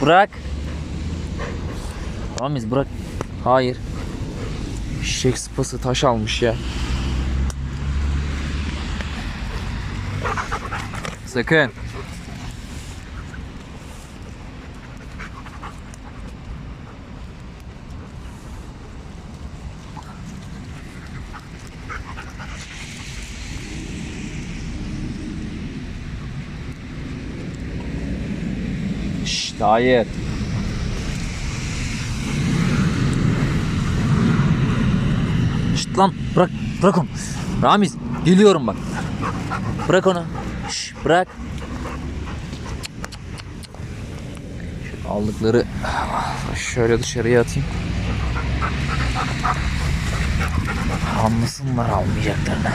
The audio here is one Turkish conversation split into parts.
Bırak. Ramiz bırak. Hayır. Şişek sıpası taş almış ya. Sakın. Şşt hayır. Şşt lan bırak bırak onu. Ramiz geliyorum bak. Bırak onu. Şş, bırak. Aldıkları şöyle dışarıya atayım. Anlasınlar almayacaklarını.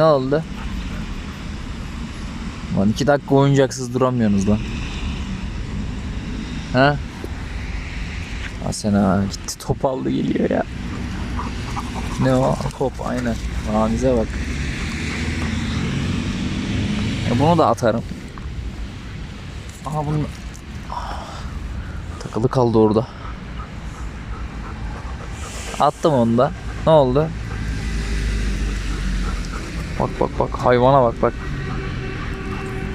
Ne oldu? Lan iki dakika oyuncaksız duramıyorsunuz lan. Ha? Ha sen ha gitti top aldı geliyor ya. Ne o? Top aynen. Ramize bak. Ya bunu da atarım. Aha bunu takılı kaldı orada. Attım onu da. Ne oldu? Bak bak bak hayvana bak bak.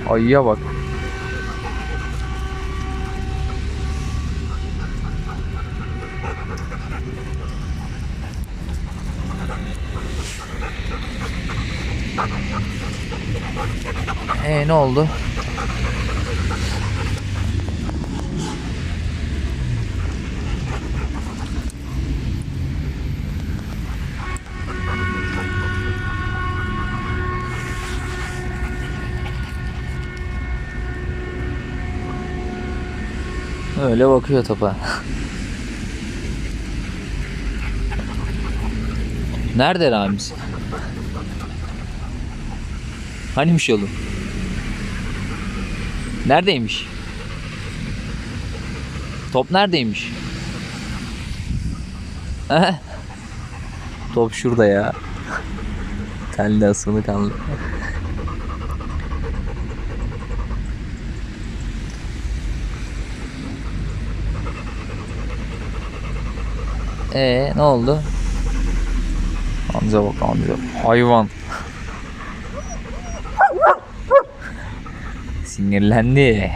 Ayıya bak. Ee ne oldu? Öyle bakıyor topa. Nerede Ramiz? Hanimiş yolu? Neredeymiş? Top neredeymiş? Top şurada ya. Telli asılı kaldı. Ee ne oldu? Amca bak amca. Hayvan. Sinirlendi.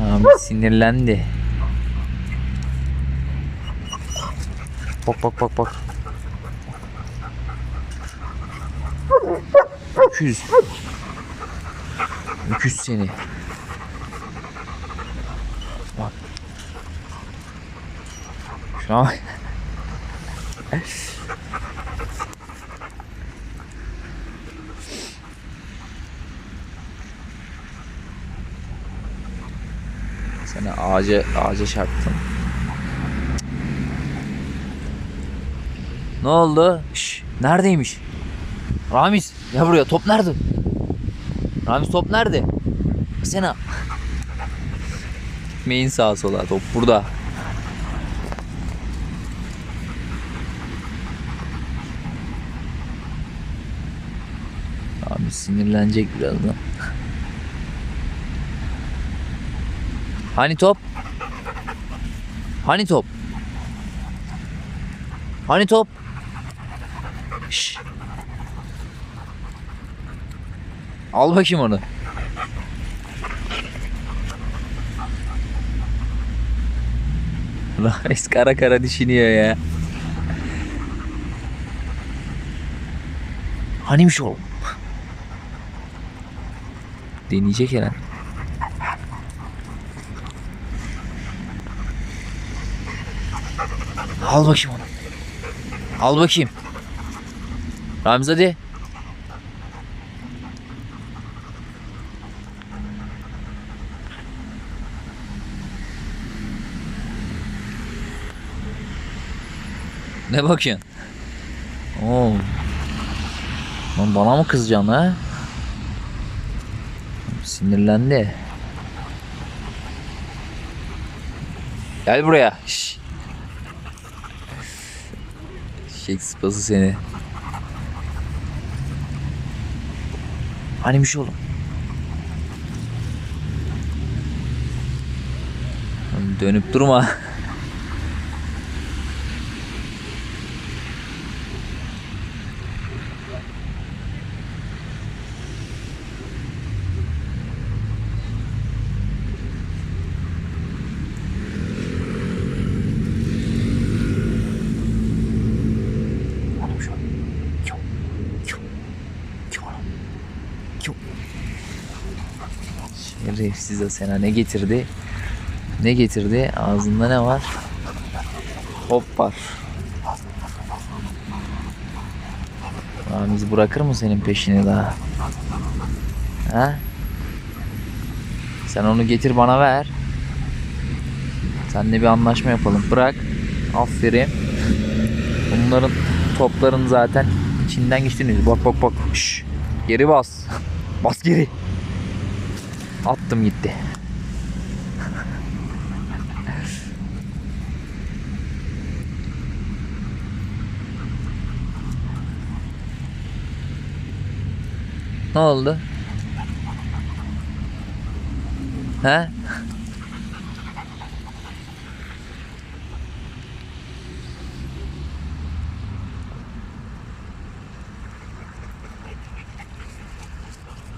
Abi sinirlendi. Bak bak bak bak. Öküz. Öküz seni. Şuna bak. Seni ağaca, ağaca çarptım. Ne oldu? Şş, neredeymiş? Ramiz ya buraya top nerede? Ramiz top nerede? Sena. Main sağa sola top burada. Sinirlenecek birazdan. Hani top? Hani top? Hani top? Şş. Al bakayım onu. Reis kara kara düşünüyor ya. Hanimiş oğlum? Deneyecek herhalde. Al bakayım onu. Al bakayım. Ramiz hadi. Ne bakıyorsun? Oo. Lan bana mı kızacaksın ha? Sinirlendi. Gel buraya. Şş. Şek sıpası seni. Hanimiş oğlum. Lan Dönüp durma. Şerefsiz Asena ne getirdi? Ne getirdi? Ağzında ne var? Hop var. Ramiz bırakır mı senin peşini daha? Ha? Sen onu getir bana ver. Seninle bir anlaşma yapalım. Bırak. Aferin. Bunların topların zaten içinden geçtiniz. Bak bak bak. Şş. Geri bas. Bas geri. Attım gitti. ne oldu? He?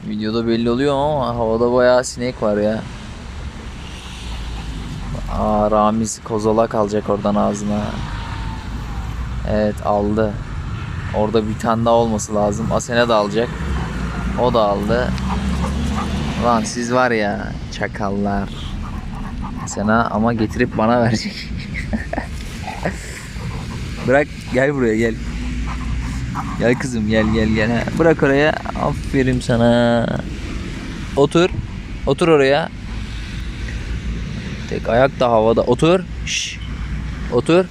Videoda belli oluyor ama havada bayağı sinek var ya. Aa Ramiz kozalak alacak oradan ağzına. Evet aldı. Orada bir tane daha olması lazım. Asene de alacak. O da aldı. Lan siz var ya çakallar. Asena ama getirip bana verecek. Bırak gel buraya gel. Gel kızım gel gel gel. Ha, Bırak oraya. Aferin sana. Otur. Otur oraya. Tek ayak da havada. Otur. Şş. Otur.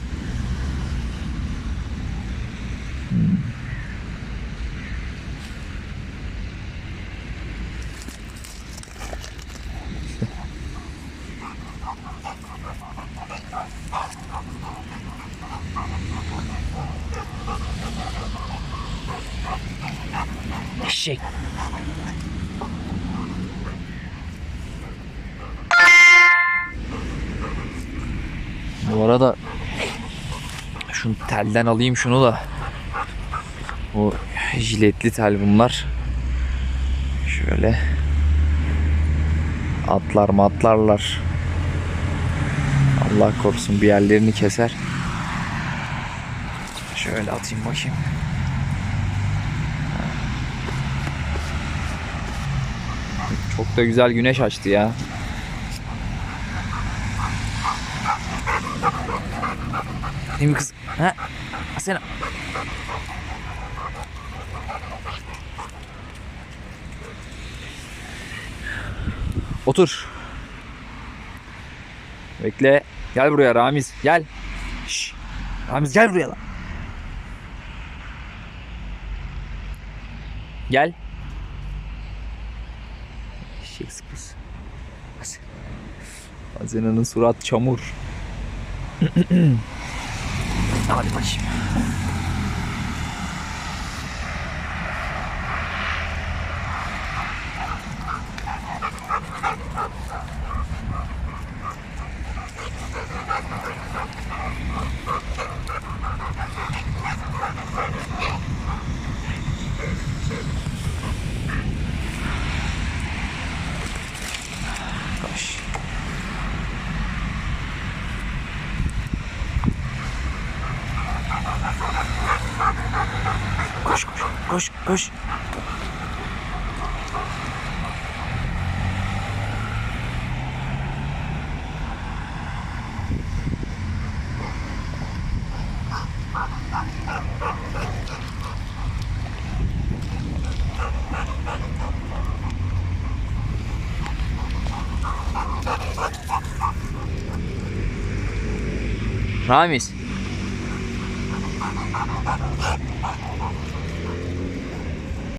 Eşek. Bu arada şunu telden alayım şunu da. Bu jiletli tel bunlar. Şöyle atlar matlarlar. Allah korusun bir yerlerini keser. Şöyle atayım bakayım. Çok da güzel güneş açtı ya. Değil mi kız? Ha? Asena. Otur. Bekle. Gel buraya Ramiz. Gel. Şş. Ramiz gel buraya lan. Gel. Eşek sıpası. Hazine'nin surat çamur. Hadi bakayım. Koş. Koş koş. Ramiz.